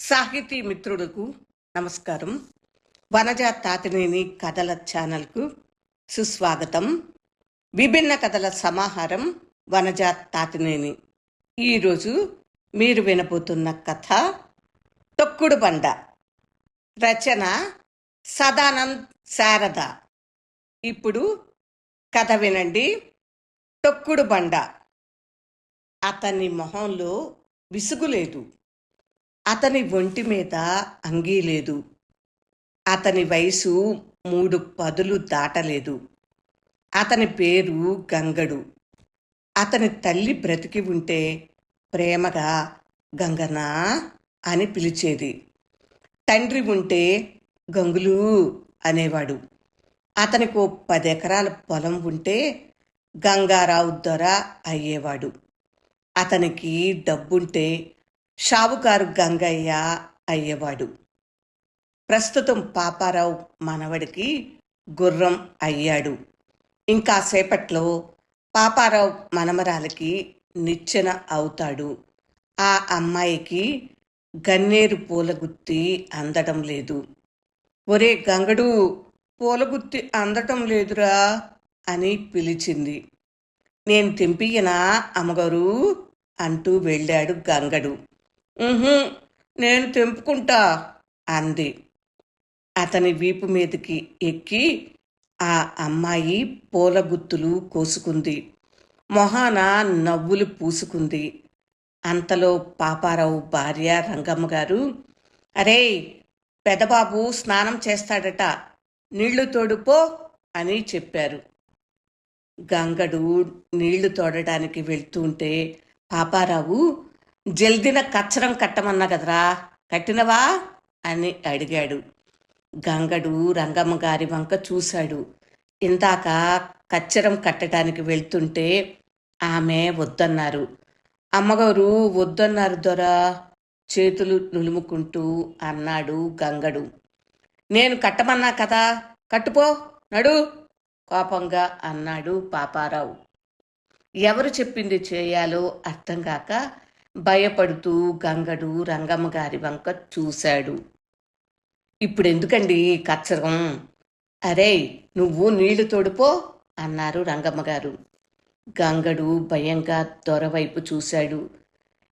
సాహితీ మిత్రులకు నమస్కారం. వనజ తాతినేని కథల ఛానల్కు సుస్వాగతం. విభిన్న కథల సమాహారం వనజ తాతినేని. ఈరోజు మీరు వినబోతున్న కథ తొక్కుడు బండ. రచన సదానంద్ శారద. ఇప్పుడు కథ వినండి. తొక్కుడు బండ. అతని మొహంలో విసుగు లేదు. అతని ఒంటి మీద అంగీ లేదు. అతని వయసు మూడు పదులు దాటలేదు. అతని పేరు గంగడు. అతని తల్లి బ్రతికి ఉంటే ప్రేమగా గంగనా అని పిలిచేది. తండ్రి ఉంటే గంగులు అనేవాడు. అతనికి పది ఎకరాల పొలం ఉంటే గంగారావు దొర అయ్యేవాడు. అతనికి డబ్బుంటే షావుకారు గంగయ్య అయ్యేవాడు. ప్రస్తుతం పాపారావు మనవడికి గుర్రం అయ్యాడు. ఇంకా సేపట్లో పాపారావు మనమరాలకి నిచ్చెన అవుతాడు. ఆ అమ్మాయికి గన్నేరు పూలగుత్తి అందడం లేదు. ఒరే గంగడు పూలగుత్తి అందటం లేదురా అని పిలిచింది. నేను తెంపియనా అమ్మగారు? అంటూ వెళ్ళాడు గంగడు. నేను తెంపుకుంటా అంది. అతని వీపు మీదకి ఎక్కి ఆ అమ్మాయి పూల గుత్తులు కోసుకుంది. మొహాన నవ్వులు పూసుకుంది. అంతలో పాపారావు భార్య రంగమ్మ గారు అరే పెదబాబు స్నానం చేస్తాడట నీళ్ళు తోడుపో అని చెప్పారు. గంగడు నీళ్ళు తోడడానికి వెళ్తుంటే పాపారావు జల్దిన కచ్చరం కట్టమన్నా కదరా? కట్టినవా? అని అడిగాడు. గంగడు రంగమ్మ గారి వంక చూశాడు. ఇందాక కచ్చరం కట్టడానికి వెళ్తుంటే ఆమె వద్దన్నారు. అమ్మగారు వద్దన్నారు దొరా? చేతులు నులుముకుంటూ అన్నాడు గంగడు. నేను కట్టమన్నా కదా? కట్టుపో నడు! కోపంగా అన్నాడు పాపారావు. ఎవరు చెప్పింది చేయాలో అర్థం కాక భయపడుతూ గంగడు రంగమ్మ గారి వంక చూశాడు. ఇప్పుడు ఎందుకండి కచ్చరం? అరే నువ్వు నీళ్ళు తోడుపో అన్నారు రంగమ్మ గారు. గంగడు భయంగా దొరవైపు చూశాడు.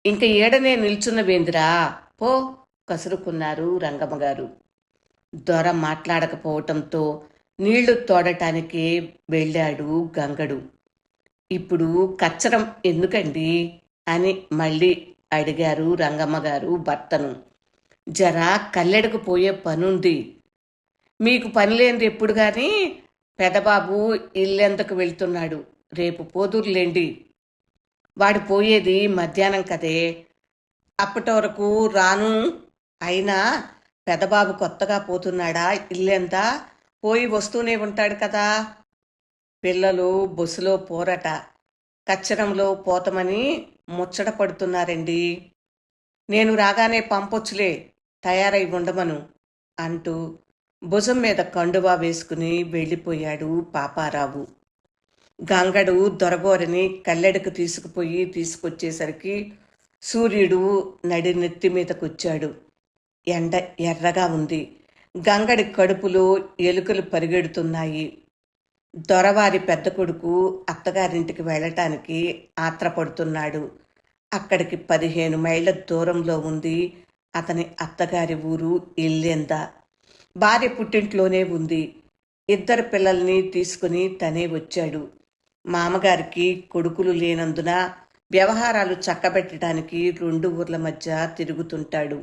ఇంక ఏడనే నిల్చున్నవేందిరా? పో కసురుకున్నారు రంగమ్మ గారు. దొర మాట్లాడకపోవటంతో నీళ్ళు తోడటానికి వెళ్ళాడు గంగడు. ఇప్పుడు కచ్చరం ఎందుకండి? అని మళ్ళీ అడిగారు రంగమ్మ గారు భర్తను. జరా కల్లెడకు పోయే పనుంది. మీకు పని లేనిది ఎప్పుడు కానీ పెదబాబు ఇల్లెంతకు వెళ్తున్నాడు. రేపు పోదురులేండి. వాడు పోయేది మధ్యాహ్నం కదే. అప్పటి వరకు రాను. అయినా పెదబాబు కొత్తగా పోతున్నాడా? ఇల్లెంత? పోయి వస్తూనే ఉంటాడు కదా. పిల్లలు బస్సులో పోరట. కచ్చరంలో పోతమని ముచ్చట పడుతున్నారండి. నేను రాగానే పంపొచ్చులే తయారై ఉండమను అంటూ భుజం మీద కండువా వేసుకుని వెళ్ళిపోయాడు పాపారావు. గంగడు దొరగోరని కల్లెడకు తీసుకుపోయి తీసుకొచ్చేసరికి సూర్యుడు నడి నెత్తి మీదకొచ్చాడు. ఎండ ఎర్రగా ఉంది. గంగడి కడుపులో ఎలుకలు పరిగెడుతున్నాయి. దొరవారి పెద్ద కొడుకు అత్తగారింటికి వెళ్ళటానికి ఆత్రపడుతున్నాడు. అక్కడికి పదిహేను మైళ్ళ దూరంలో ఉంది అతని అత్తగారి ఊరు ఇల్లెంద. భార్య పుట్టింట్లోనే ఉంది. ఇద్దరు పిల్లల్ని తీసుకుని తనే వచ్చాడు. మామగారికి కొడుకులు లేనందున వ్యవహారాలు చక్కబెట్టడానికి రెండు ఊర్ల మధ్య తిరుగుతుంటాడు.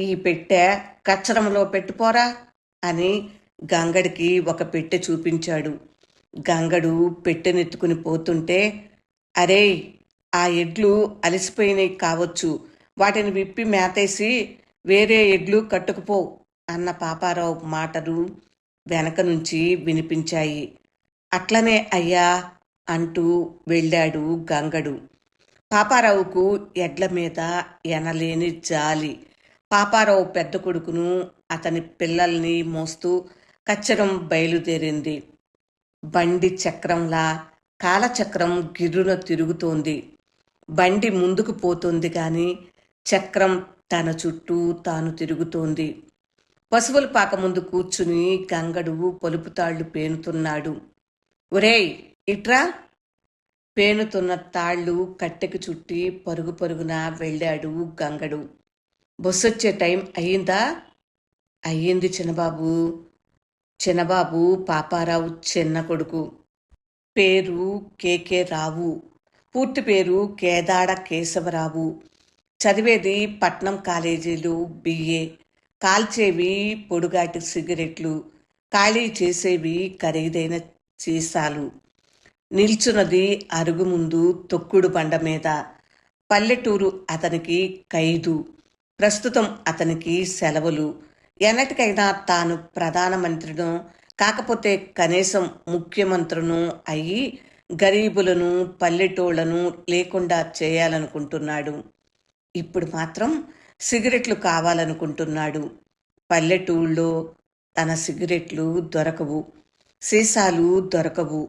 ఈ పెట్టె కచ్చరంలో పెట్టుపోరా అని గంగడికి ఒక పెట్టె చూపించాడు. గంగడు పెట్టెనెత్తుకుని పోతుంటే అరే ఆ ఎడ్లు అలసిపోయినవి కావచ్చు. వాటిని విప్పి మేతేసి వేరే ఎడ్లు కట్టుకుపో అన్న పాపారావు మాటలు వెనక నుంచి వినిపించాయి. అట్లనే అయ్యా అంటూ వెళ్ళాడు గంగడు. పాపారావుకు ఎడ్ల మీద ఎనలేని జాలి. పాపారావు పెద్ద కొడుకును అతని పిల్లల్ని మోస్తూ కచ్చరం బయలుదేరింది. బండి చక్రంలా కాలచక్రం గిర్రున తిరుగుతోంది. బండి ముందుకు పోతుంది కానీ చక్రం తన చుట్టూ తాను తిరుగుతోంది. పశువుల పాక ముందు కూర్చుని గంగడు పలుపుతాళ్ళు పేనుతున్నాడు. ఒరేయ్ ఇట్రా? పేనుతున్న తాళ్ళు కట్టెకి చుట్టి పరుగు పరుగున వెళ్ళాడు గంగడు. బస్సొచ్చే టైం అయ్యిందా? అయ్యింది చిన్నబాబు. చిన్నబాబు పాపారావు చిన్న కొడుకు. పేరు కేకే రావు. పూర్తి పేరు కేదాడ కేశవరావు. చదివేది పట్నం కాలేజీలు బిఏ. కాల్చేవి పొడుగాటి సిగరెట్లు. ఖాళీ చేసేవి ఖరీదైన సీసాలు. నిల్చున్నది అరుగు ముందు తొక్కుడు బండ మీద. పల్లెటూరు అతనికి ఖైదు. ప్రస్తుతం అతనికి సెలవులు. ఎన్నటికైనా తాను ప్రధానమంత్రిను కాకపోతే కనీసం ముఖ్యమంత్రును అయి గరీబులను పల్లెటూళ్ళను లేకుండా చేయాలనుకుంటున్నాడు. ఇప్పుడు మాత్రం సిగరెట్లు కావాలనుకుంటున్నాడు. పల్లెటూళ్ళలో తన సిగరెట్లు దొరకవు. సీసాలు దొరకవు.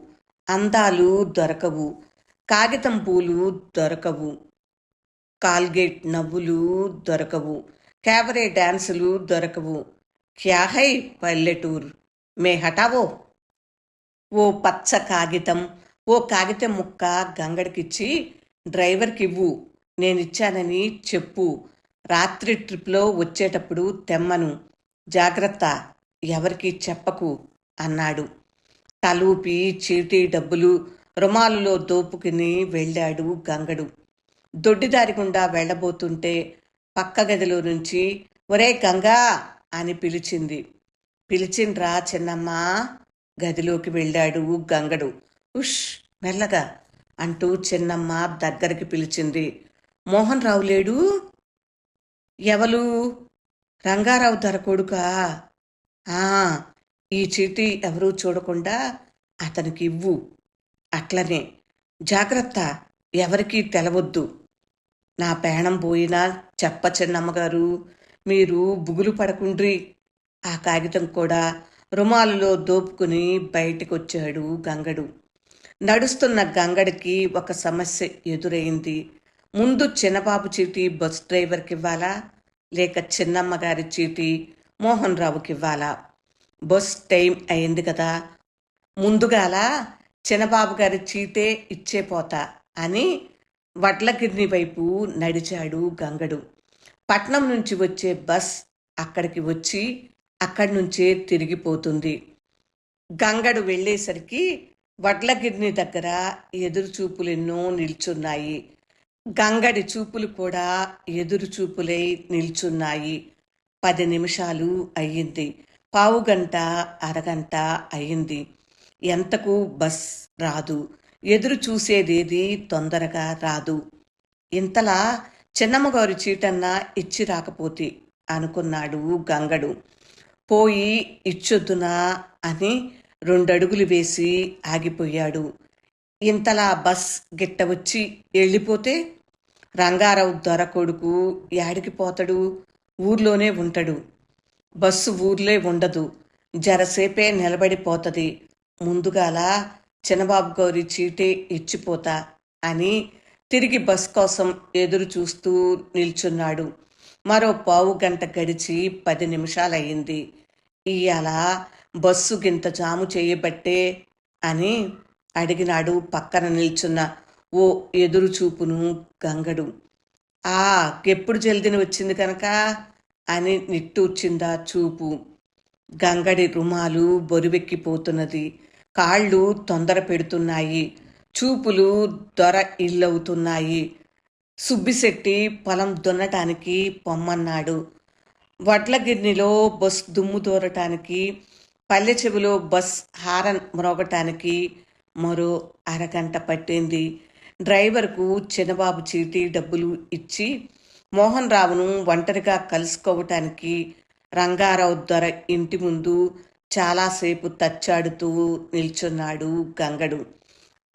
అందాలు దొరకవు. కాగితం పూలు దొరకవు. కాల్గేట్ నవ్వులు దొరకవు. క్యాబరే డాన్సులు దొరకవు. క్యాహై పల్లెటూర్? మే హటావో ఓ పచ్చ కాగితం ఓ కాగితం ముక్క గంగడికిచ్చి డ్రైవర్కి ఇవ్వు నేనిచ్చానని చెప్పు. రాత్రి ట్రిప్లో వచ్చేటప్పుడు తెమ్మను. జాగ్రత్త ఎవరికి చెప్పకు అన్నాడు. తలూపి చీటీ డబ్బులు రుమాలులో దోపుకుని వెళ్ళాడు గంగడు. దొడ్డిదారి గుండా వెళ్ళబోతుంటే పక్క గదిలో నుంచి ఒరే గంగా అని పిలిచింది. పిలిచిండ్రా చిన్నమ్మా. గదిలోకి వెళ్ళాడు గంగడు. ఉష్ మెల్లగా అంటూ చిన్నమ్మ దగ్గరికి పిలిచింది. మోహన్ రావు లేడు? ఎవలు? రంగారావు ధర కొడుకా? ఆ ఈ చీటీ ఎవరూ చూడకుండా అతనికి ఇవ్వు. అట్లనే. జాగ్రత్త ఎవరికీ తెలవద్దు. నా పేణం పోయినా చెప్ప చిన్నమ్మగారు మీరు బుగులు పడకుండ్రి. ఆ కాగితం కూడా రుమాలులో దోపుకుని బయటకొచ్చాడు గంగడు. నడుస్తున్న గంగడికి ఒక సమస్య ఎదురైంది. ముందు చిన్నబాబు చీటీ బస్ డ్రైవర్కి ఇవ్వాలా లేక చిన్నమ్మ గారి చీటీ మోహన్ రావుకి ఇవ్వాలా బస్ టైం అయింది కదా. ముందుగాల చిన్నబాబు గారి చీటే ఇచ్చే పోతా అని వడ్లగిరిని వైపు నడిచాడు గంగడు. పట్నం నుంచి వచ్చే బస్ అక్కడికి వచ్చి అక్కడి నుంచే తిరిగిపోతుంది. గంగడు వెళ్ళేసరికి వడ్లగిరిని దగ్గర ఎదురు చూపులు ఎన్నో నిల్చున్నాయి. గంగడి చూపులు కూడా ఎదురు చూపులై నిల్చున్నాయి. పది నిమిషాలు అయ్యింది. పావు గంట అరగంట అయ్యింది. ఎంతకు బస్ రాదు. ఎదురు చూసేదేది తొందరగా రాదు. ఇంతలా చిన్నమ్మగారి చీటన్నా ఇచ్చి రాకపోతే అనుకున్నాడు గంగడు. పోయి ఇచ్చొద్దునా అని రెండడుగులు వేసి ఆగిపోయాడు. ఇంతలా బస్ గిట్ట వచ్చి వెళ్ళిపోతే రంగారావు దొర కొడుకు యాడికి పోతాడు? ఊర్లోనే ఉంటాడు. బస్సు ఊర్లే ఉండదు. జరసేపే నిలబడిపోతుంది. ముందుగాల చిన్నబాబు గౌరి చీటే ఇచ్చిపోతా అని తిరిగి బస్ కోసం ఎదురు చూస్తూ నిల్చున్నాడు. మరో పావు గంట గడిచి పది నిమిషాలయ్యింది. ఇయ్యాల బస్సు గింత జాము చేయబట్టే అని అడిగినాడు పక్కన నిల్చున్న ఓ ఎదురు చూపును గంగడు. ఆ ఎప్పుడు జల్దిని వచ్చింది కనుక? అని నిట్టూర్చిందా చూపు. గంగడి రుమాలు బొరువెక్కిపోతున్నది. కాళ్ళు తొందర పెడుతున్నాయి చూపులు దొర ఇల్లవుతున్నాయి. సుబ్బిశెట్టి పొలం దున్నటానికి పొమ్మన్నాడు. వడ్లగిరినిలో బస్ దుమ్ము దూరటానికి పల్లె చెవిలో బస్ హారన్ మ్రోగటానికి మరో అరగంట పట్టింది. డ్రైవర్కు చిన్నబాబు చీటీ డబ్బులు ఇచ్చి మోహన్ రావును ఒంటరిగా కలుసుకోవటానికి రంగారావు దొర ఇంటి ముందు చాలాసేపు తచ్చాడుతూ నిల్చున్నాడు గంగడు.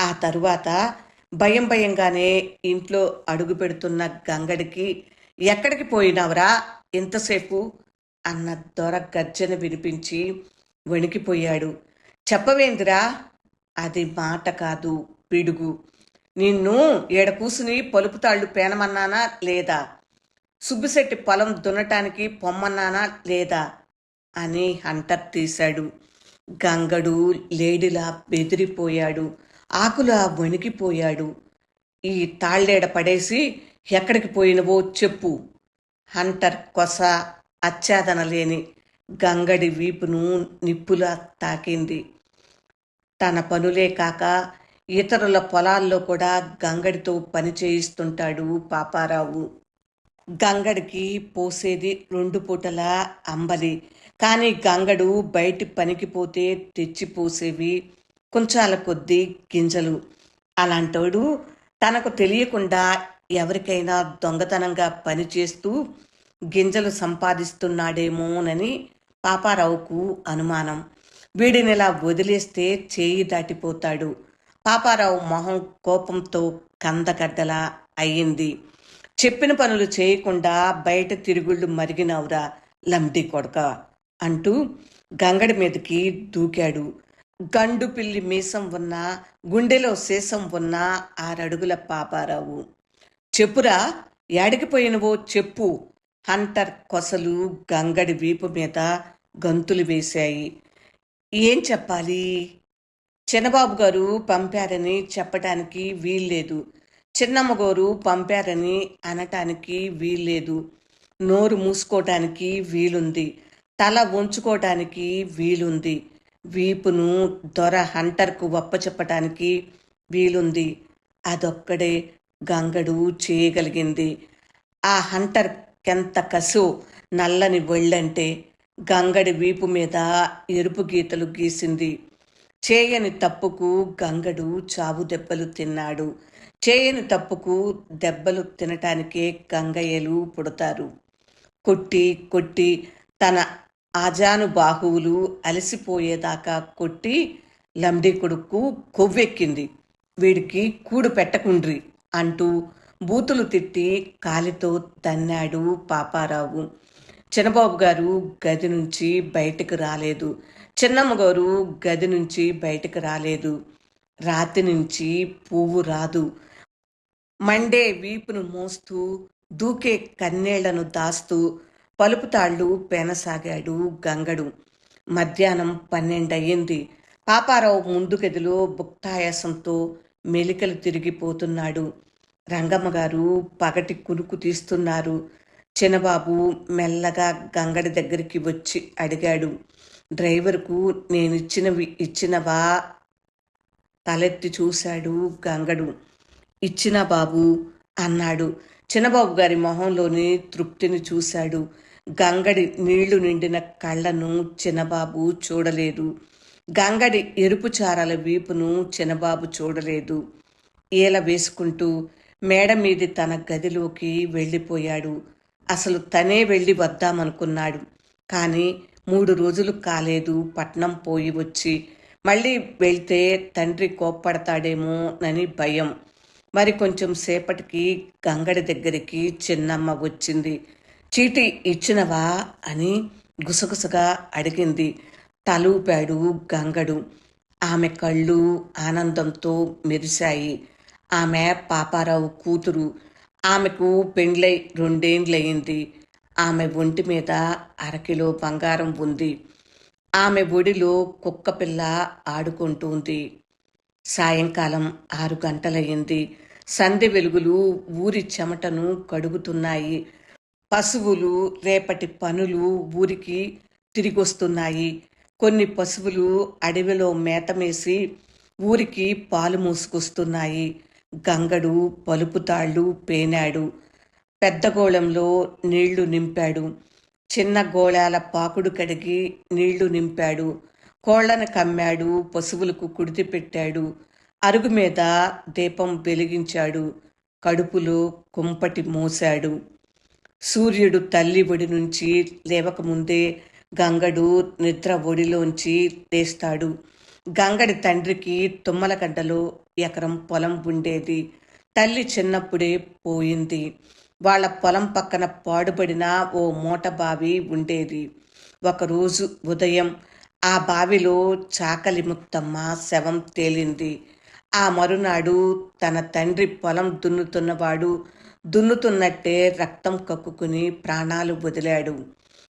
ఆ తరువాత భయం భయంగానే ఇంట్లో అడుగు పెడుతున్న గంగడికి ఎక్కడికి పోయినావురా? ఎంతసేపు అన్న దొర గర్జన వినిపించి వణికిపోయాడు. చెప్పవేందిరా? అది మాట కాదు పిడుగు. నిన్ను ఏడ కూసుని పలుపుతాళ్ళు పేనమన్నానా లేదా? సుబ్బిశెట్టి పొలం దున్నటానికి పొమ్మన్నానా లేదా? అని హంటర్ తీశాడు. గంగడు లేడిలా బెదిరిపోయాడు. ఆకులా వణికిపోయాడు. ఈ తాళ్ళేడ పడేసి ఎక్కడికి పోయినవో చెప్పు. హంటర్ కొస అచ్చాదన లేని గంగడి వీపును నిప్పులా తాకింది. తన పనులే కాక ఇతరుల పొలాల్లో కూడా గంగడితో పని చేయిస్తుంటాడు పాపారావు. గంగడికి పోసేది రెండు పూటల అంబలి. కానీ గంగడు బయటి పనికిపోతే తెచ్చిపోసేవి తెచ్చి కొంచాల కొద్దీ గింజలు. అలాంటోడు తనకు తెలియకుండా ఎవరికైనా దొంగతనంగా పనిచేస్తూ గింజలు సంపాదిస్తున్నాడేమోనని పాపారావుకు అనుమానం. వీడినిలా వదిలేస్తే చేయి దాటిపోతాడు. పాపారావు మొహం కోపంతో కందగడ్డలా అయ్యింది. చెప్పిన పనులు చేయకుండా బయట తిరుగుళ్ళు మరిగినవురా లండి కొడక. అంటూ గంగడి మీదకి దూకాడు. గండు పిల్లి మీసం ఉన్న గుండెలో శేషం ఉన్న ఆరడుగుల పాపారావు. చెప్పురా యాడికిపోయినవో చెప్పు. హంటర్ కొసలు గంగడి వీపు మీద గంతులు వేశాయి. ఏం చెప్పాలి? చిన్నబాబు గారు పంపారని చెప్పటానికి వీల్లేదు. చిన్నమ్మగారు పంపారని అనటానికి వీల్లేదు. నోరు మూసుకోవటానికి వీలుంది. తల ఉంచుకోవటానికి వీలుంది. వీపును దొర హంటర్కు వప్పచెప్పటానికి వీలుంది. అదొక్కడే గంగడు చేయగలిగింది. ఆ హంటర్ కెంత కసు నల్లని వెళ్ళంటే గంగడి వీపు మీద ఎరుపు గీతలు గీసింది. చేయని తప్పుకు గంగడు చావు దెబ్బలు తిన్నాడు. చేయని తప్పుకు దెబ్బలు తినటానికే గంగయ్యలు పుడతారు. కొట్టి కొట్టి తన ఆజాను బాహువులు అలసిపోయేదాకా కొట్టి లంబడి కొడుకు కొవ్వెక్కింది. వీడికి కూడు పెట్టకుండ్రి అంటూ బూతులు తిట్టి కాలితో తన్నాడు పాపారావు. చిన్నబాబు గారు గది నుంచి బయటకు రాలేదు. చిన్నమ్మ గారు గది నుంచి బయటకు రాలేదు. రాతి నుంచి పువ్వు రాదు. మండే వీపును మోస్తూ దూకే కన్నేళ్ళను దాస్తూ పలుపుతాళ్ళు పెనసాగాడు గంగడు. మధ్యాహ్నం పన్నెండయ్యింది. పాపారావు ముందు గదిలో భుక్తాయాసంతో మెలికలు తిరిగిపోతున్నాడు. రంగమ్మ గారు పగటి కునుకు తీస్తున్నారు. చిన్నబాబు మెల్లగా గంగడి దగ్గరికి వచ్చి అడిగాడు. డ్రైవర్కు నేనిచ్చినవి ఇచ్చినవా? తలెత్తి చూశాడు గంగడు. ఇచ్చిన బాబు అన్నాడు. చిన్నబాబు గారి మొహంలోని తృప్తిని చూశాడు. గంగడి నీళ్ళు నిండిన కళ్ళను చిన్నబాబు చూడలేదు. గంగడి ఎరుపు చారల వీపును చిన్నబాబు చూడలేదు. ఈల వేసుకుంటూ మేడ మీది తన గదిలోకి వెళ్ళిపోయాడు. అసలు తనే వెళ్ళి వద్దామనుకున్నాడు. కానీ మూడు రోజులు కాలేదు పట్నం పోయి వచ్చి మళ్ళీ వెళ్తే తండ్రి కోప్పడతాడేమోనని భయం. మరి కొంచెం సేపటికి గంగడి దగ్గరికి చిన్నమ్మ వచ్చింది. చీటీ ఇచ్చినవా అని గుసగుసగా అడిగింది. తలూపాడు గంగడు. ఆమె కళ్ళు ఆనందంతో మెరిశాయి. ఆమె పాపారావు కూతురు. ఆమెకు పెండ్లై రెండేండ్లయింది. ఆమె ఒంటి మీద అరకిలో బంగారం ఉంది. ఆమె ఒడిలో కుక్కపిల్ల ఆడుకుంటుంది. సాయంకాలం ఆరు గంటలయ్యింది సంధ్య వెలుగులు ఊరి చెమటను కడుగుతున్నాయి. పశువులు రేపటి పనులు ఊరికి తిరిగొస్తున్నాయి. కొన్ని పశువులు అడవిలో మేతమేసి ఊరికి పాలు మూసుకొస్తున్నాయి. గంగడు పలుపుతాళ్ళు పేనాడు. పెద్ద గోళంలో నీళ్ళు నింపాడు. చిన్న గోళాల పాకుడు కడిగి నీళ్ళు నింపాడు. కోళ్ళను కమ్మాడు పశువులకు కుడితి పెట్టాడు. అరుగు మీద దీపం వెలిగించాడు. కడుపులో కుంపటి మోశాడు. సూర్యుడు తల్లి ఒడి నుంచి లేవకముందే గంగడు నిద్ర ఒడిలోంచి లేస్తాడు. గంగడి తండ్రికి తుమ్మలగడ్డలో ఎకరం పొలం ఉండేది. తల్లి చిన్నప్పుడే పోయింది. వాళ్ళ పొలం పక్కన పాడుబడిన ఓ మూట బావి ఉండేది. ఒకరోజు ఉదయం ఆ బావిలో చాకలి ముత్తమ్మ శవం తేలింది. ఆ మరునాడు తన తండ్రి పొలం దున్నుతున్నవాడు దున్నుతున్నట్టే రక్తం కక్కుకుని ప్రాణాలు వదిలాడు.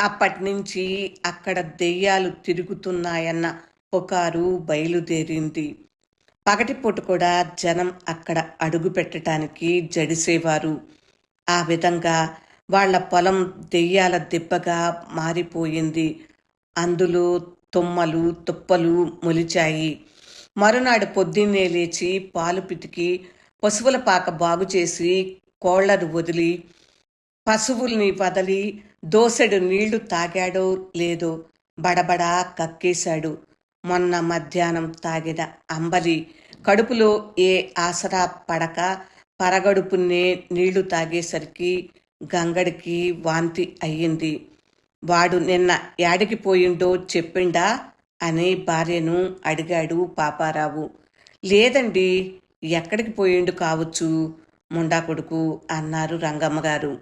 అప్పటినుంచి అక్కడ దెయ్యాలు తిరుగుతున్నాయన్న పుకారు బయలుదేరింది. పగటిపూట కూడా జనం అక్కడ అడుగు పెట్టడానికి జడిసేవారు. ఆ విధంగా వాళ్ళ పొలం దెయ్యాల దెబ్బగా మారిపోయింది. అందులో తుమ్మలు తుప్పలు మొలిచాయి. మరునాడు పొద్దున్నే లేచి పాలు పితికి పశువుల పాక బాగు చేసి కోళ్ళను వదిలి పశువుల్ని వదలి దోసెడు నీళ్ళు తాగాడో లేదో బడబడా కక్కేశాడు. మొన్న మధ్యాహ్నం తాగిన అంబలి కడుపులో ఏ ఆసరా పడక పరగడుపున్నే నీళ్ళు తాగేసరికి గంగడికి వాంతి అయ్యింది. వాడు నిన్న యాడికి పోయిండో చెప్పిండా? అని భార్యను అడిగాడు పాపారావు. లేదండి ఎక్కడికి పోయిండు కావచ్చు? ముండా కొడుకు అన్నారు రంగమ్మ గారు.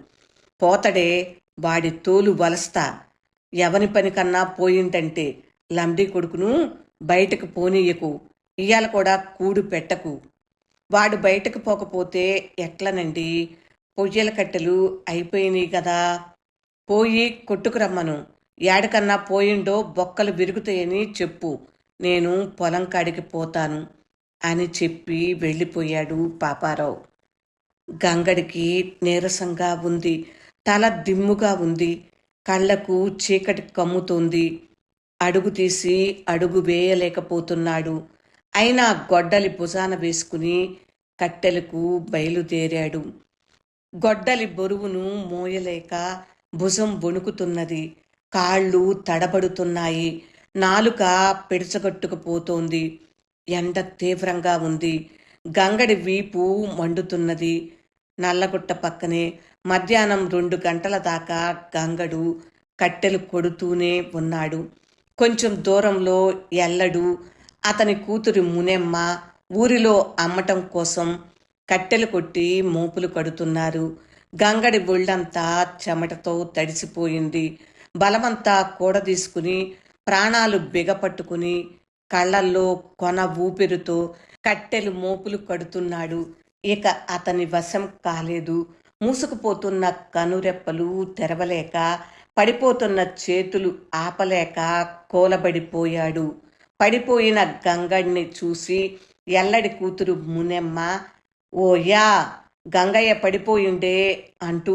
పోతడే వాడి తోలు వలస్తా. ఎవని పని కన్నా పోయిందంటే లంబడి కొడుకును బయటకు పోనీయకు. ఇయ్యాల కూడా కూడు పెట్టకు. వాడు బయటకు పోకపోతే ఎట్లనండి? పొయ్యల కట్టెలు అయిపోయినాయి కదా. పోయి కొట్టుకురమ్మను ఏడకన్నా పోయిండో బొక్కలు విరుగుతాయని చెప్పు. నేను పొలం కాడికి పోతాను అని చెప్పి వెళ్ళిపోయాడు పాపారావు. గంగడికి నీరసంగా ఉంది. తల దిమ్ముగా ఉంది. కళ్ళకు చీకటి కమ్ముతోంది. అడుగు తీసి అడుగు వేయలేకపోతున్నాడు. అయినా గొడ్డలి భుజాన వేసుకుని కట్టెలకు బయలుదేరాడు. గొడ్డలి బరువును మోయలేక భుజం వణుకుతున్నది. కాళ్ళు తడబడుతున్నాయి. నాలుక పిడచగొట్టుకుపోతోంది. ఎండ తీవ్రంగా ఉంది. గంగడి వీపు మండుతున్నది. నల్లగుట్ట పక్కనే మధ్యాహ్నం రెండు గంటల దాకా గంగడు కట్టెలు కొడుతూనే ఉన్నాడు. కొంచెం దూరంలో ఎల్లడు అతని కూతురి మునెమ్మ ఊరిలో అమ్మటం కోసం కట్టెలు కొట్టి మోపులు కడుతున్నారు. గంగడి ఒళ్ళంతా చెమటతో తడిసిపోయింది. బలమంతా కూడదీసుకుని ప్రాణాలు బిగపట్టుకుని కళ్ళల్లో కొన ఊపిరితో కట్టెలు మోపులు కడుతున్నాడు. ఇక అతని వశం కాలేదు. మూసుకుపోతున్న కనురెప్పలు తెరవలేక పడిపోతున్న చేతులు ఆపలేక కోలబడిపోయాడు. పడిపోయిన గంగడిని చూసి ఎల్లడి కూతురు మునెమ్మ ఓయా గంగయ్య పడిపోయిండే అంటూ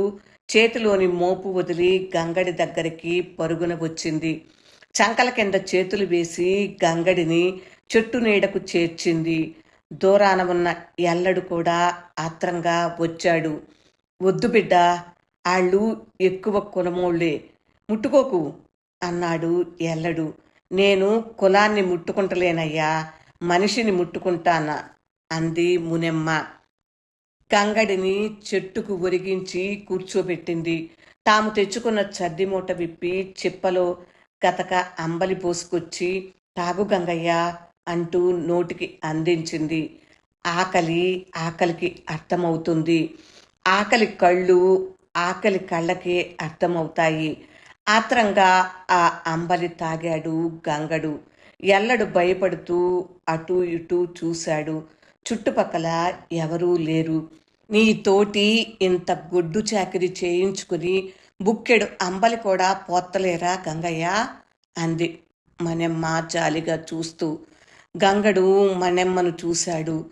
చేతిలోని మోపు వదిలి గంగడి దగ్గరికి పరుగున వచ్చింది. చంకల కింద చేతులు వేసి గంగడిని చెట్టు నీడకు చేర్చింది. దూరాన ఉన్న ఎల్లడు కూడా ఆత్రంగా వచ్చాడు. వద్దు బిడ్డ ఆళ్ళు ఎక్కువ కులమోళ్ళే. ముట్టుకోకు అన్నాడు ఎల్లడు. నేను కులాన్ని ముట్టుకుంటలేనయ్యా మనిషిని ముట్టుకుంటానా? అంది మునెమ్మ. గంగడిని చెట్టుకు ఒరిగించి కూర్చోబెట్టింది. తాము తెచ్చుకున్న చద్ది మూట విప్పి చిప్పలో గతక అంబలి పోసుకొచ్చి తాగు గంగయ్య అంటూ నోటికి అందించింది. ఆకలి ఆకలికి అర్థమవుతుంది. ఆకలి కళ్ళు ఆకలి కళ్ళకి అర్థమవుతాయి. ఆత్రంగా ఆ అంబలి తాగాడు గంగడు. ఎల్లడు భయపడుతూ అటూ ఇటూ చూశాడు. చుట్టుపక్కల ఎవరూ లేరు. నీ తోటి ఇంత గొడ్డు చాకిరి చేయించుకుని బుక్కెడు అంబలి కూడా పోత్తలేరా గంగయ్య? అంది మనెమ్మ జాలిగా చూస్తూ. గంగడు మనెమ్మను చూశాడు.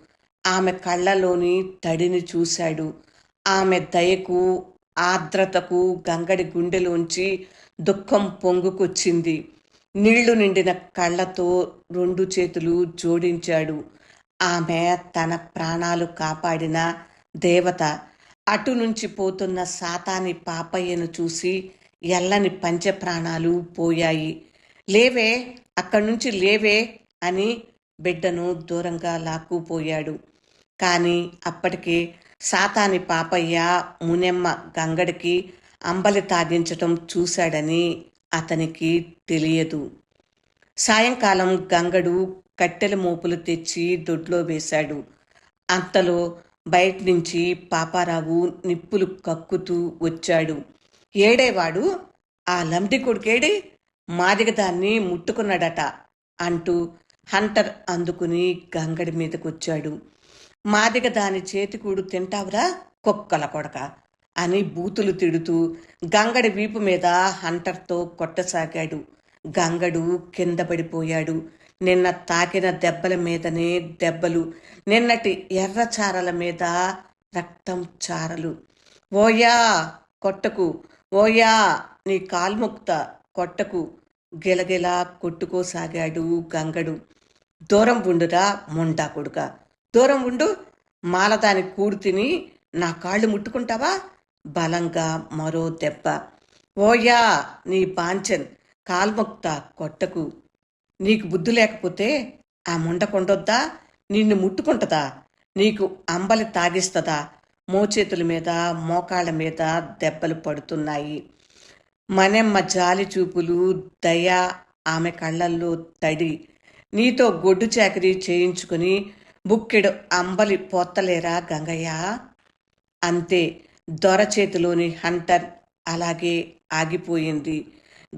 ఆమె కళ్ళలోని తడిని చూశాడు. ఆమె దయకు ఆర్ద్రతకు గంగడి గుండెలోంచి దుఃఖం పొంగుకొచ్చింది. నీళ్ళు నిండిన కళ్ళతో రెండు చేతులు జోడించాడు. ఆమె తన ప్రాణాలు కాపాడిన దేవత అటు నుంచి పోతున్న సాతాని పాపయ్యను చూసి ఎల్లని పంచ ప్రాణాలు పోయాయి. లేవే అక్కడి నుంచి లేవే అని బిడ్డను దూరంగా లాక్కుపోయాడు. కానీ అప్పటికే సాతాని పాపయ్య మునెమ్మ గంగడికి అంబలి తాగించటం చూశాడని అతనికి తెలియదు. సాయంకాలం గంగడు కట్టెల మోపులు తెచ్చి దొడ్లో వేశాడు. అంతలో బయట నుంచి పాపారావు నిప్పులు కక్కుతూ వచ్చాడు. ఏడేవాడు? ఆ లంబడి కొడుకేడి? మాదిగ దాన్ని ముట్టుకున్నాడట అంటూ హంటర్ అందుకుని గంగడి మీదకొచ్చాడు. మాదిగ దాని చేతికూడు తింటావురా కుక్కల కొడక అని బూతులు తిడుతూ గంగడి వీపు మీద హంటర్తో కొట్టసాగాడు. గంగడు కింద పడిపోయాడు. నిన్న తాకిన దెబ్బల మీదనే దెబ్బలు నిన్నటి ఎర్ర చారల మీద రక్తం చారలు. ఓయా కొట్టకు. ఓయా నీ కాల్ముక్త కొట్టకు. గిలగిలా కొట్టుకోసాగాడు గంగడు. దూరం ఉండురా ముండా కొడుక. దూరం ఉండు మాలదాని కూడు తిని నా కాళ్ళు ముట్టుకుంటావా? బలంగా మరో దెబ్బ. ఓయా నీ బాంచన్ కాల్ముక్త కొట్టకు. నీకు బుద్ధి లేకపోతే ఆ ముండ కొండొద్దా? నిన్ను ముట్టుకుంటదా? నీకు అంబలి తాగిస్తదా? మోచేతుల మీద మోకాళ్ళ మీద దెబ్బలు పడుతున్నాయి. మనెమ్మ జాలి చూపులు దయ ఆమె కళ్ళల్లో తడి. నీతో గొడ్డు చాకరీ చేయించుకుని బుక్కెడు అంబలి పోత్తలేరా గంగయ్య? అంతే దొర చేతిలోని హంటర్ అలాగే ఆగిపోయింది.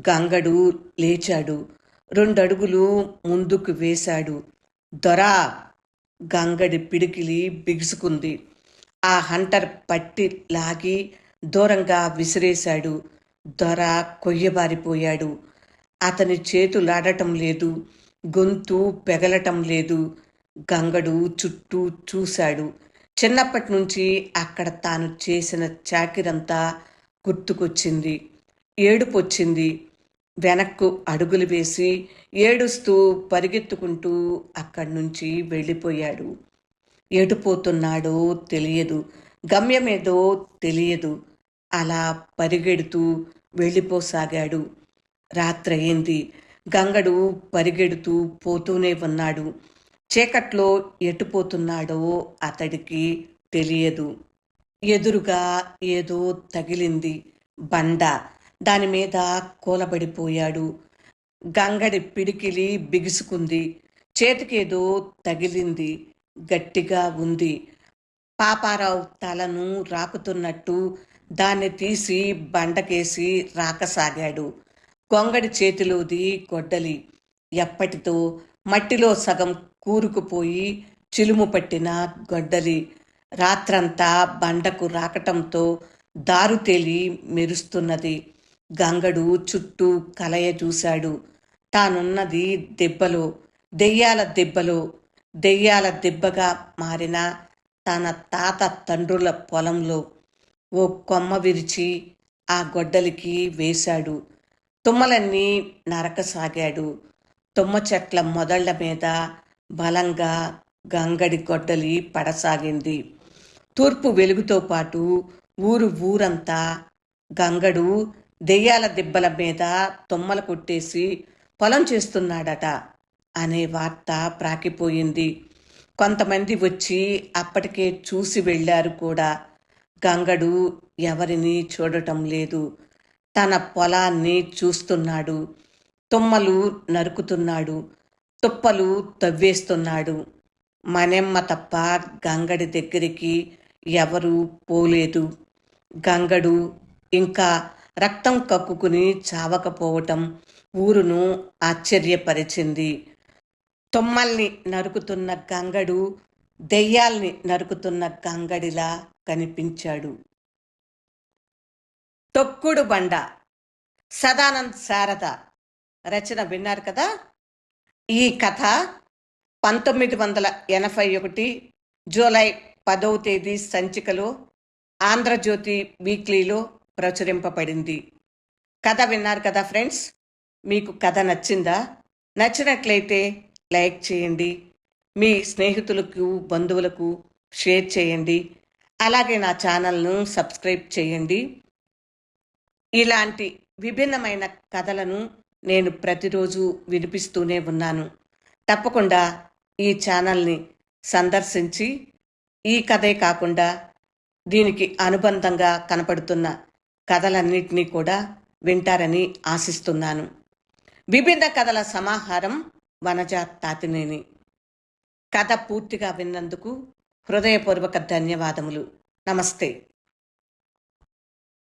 గంగడు లేచాడు. రెండడుగులు ముందుకు వేశాడు. దొరా గంగడి పిడికిలి బిగుసుకుంది. ఆ హంటర్ పట్టి లాగి దూరంగా విసిరేశాడు. దొర కొయ్యబారిపోయాడు. అతని చేతులాడటం లేదు. గొంతు పెగలటం లేదు. గంగడు చుట్టూ చూశాడు. చిన్నప్పటి నుంచి అక్కడ తాను చేసిన చాకిరంతా గుర్తుకొచ్చింది. ఏడుపొచ్చింది. వెనక్కు అడుగులు వేసి ఏడుస్తూ పరిగెత్తుకుంటూ అక్కడి నుంచి వెళ్ళిపోయాడు. ఎటుపోతున్నాడో తెలియదు. గమ్యమేదో తెలియదు. అలా పరిగెడుతూ వెళ్ళిపోసాగాడు. రాత్రయింది గంగడు పరిగెడుతూ పోతూనే ఉన్నాడు. చీకట్లో ఎటుపోతున్నాడో అతడికి తెలియదు. ఎదురుగా ఏదో తగిలింది. బండ దాని మీద కూలబడిపోయాడు గంగడి పిడికిలి బిగుసుకుంది. చేతికేదో తగిలింది. గట్టిగా ఉంది. పాపారావు తలను రాకుతున్నట్టు దాన్ని తీసి బండకేసి రాకసాగాడు. గొంగడి చేతిలోది గొడ్డలి. ఎప్పటితో మట్టిలో సగం కూరుకుపోయి చిలుము పట్టిన గొడ్డలి. రాత్రంతా బండకు రాకటంతో దారు తేలి మెరుస్తున్నది. గంగడు చుట్టూ కలయ చూశాడు. తానున్నది దెబ్బలో దెయ్యాల దెబ్బలో దెయ్యాల దెబ్బగా మారిన తన తాత తండ్రుల పొలంలో ఓ కొమ్మ విరిచి ఆ గొడ్డలికి వేశాడు. తుమ్మలన్నీ నరకసాగాడు. తుమ్మ చెట్ల మొదళ్ళ మీద బలంగా గంగడి గొడ్డలి పడసాగింది. తూర్పు వెలుగుతో పాటు ఊరు ఊరంతా గంగడు దెయ్యాల దిబ్బల మీద తుమ్మలు కొట్టేసి పొలం చేస్తున్నాడట అనే వార్త ప్రాకిపోయింది. కొంతమంది వచ్చి అప్పటికే చూసి వెళ్ళారు కూడా. గంగడు ఎవరిని చూడటం లేదు. తన పొలాన్ని చూస్తున్నాడు. తుమ్మలు నరుకుతున్నాడు. తుప్పలు తవ్వేస్తున్నాడు. మనెమ్మ తప్ప గంగడి దగ్గరికి ఎవరు పోలేదు. గంగడు ఇంకా రక్తం కక్కుకుని చావకపోవటం ఊరును ఆశ్చర్యపరిచింది. తొమ్మల్ని నరుకుతున్న గంగడు దెయ్యాల్ని నరుకుతున్న గంగడిలా కనిపించాడు. తొక్కుడు బండ సదానంద్ శారద రచన విన్నారు కదా? ఈ కథ పంతొమ్మిది వందల ఎనభై ఒకటి జూలై పదవ తేదీ సంచికలో ఆంధ్రజ్యోతి వీక్లీలో ప్రచురింపబడింది. కథ విన్నారు కదా ఫ్రెండ్స్? మీకు కథ నచ్చిందా? నచ్చినట్లయితే లైక్ చేయండి. మీ స్నేహితులకు బంధువులకు షేర్ చేయండి. అలాగే నా ఛానల్ను సబ్స్క్రైబ్ చేయండి. ఇలాంటి విభిన్నమైన కథలను నేను ప్రతిరోజు వినిపిస్తూనే ఉన్నాను. తప్పకుండా ఈ ఛానల్ని సందర్శించి ఈ కథే కాకుండా దీనికి అనుబంధంగా కనపడుతున్న కథలన్నింటినీ కూడా వింటారని ఆశిస్తున్నాను. విభిన్న కథల సమాహారం వనజ తాతినేని. కథ పూర్తిగా విన్నందుకు హృదయపూర్వక ధన్యవాదములు. నమస్తే.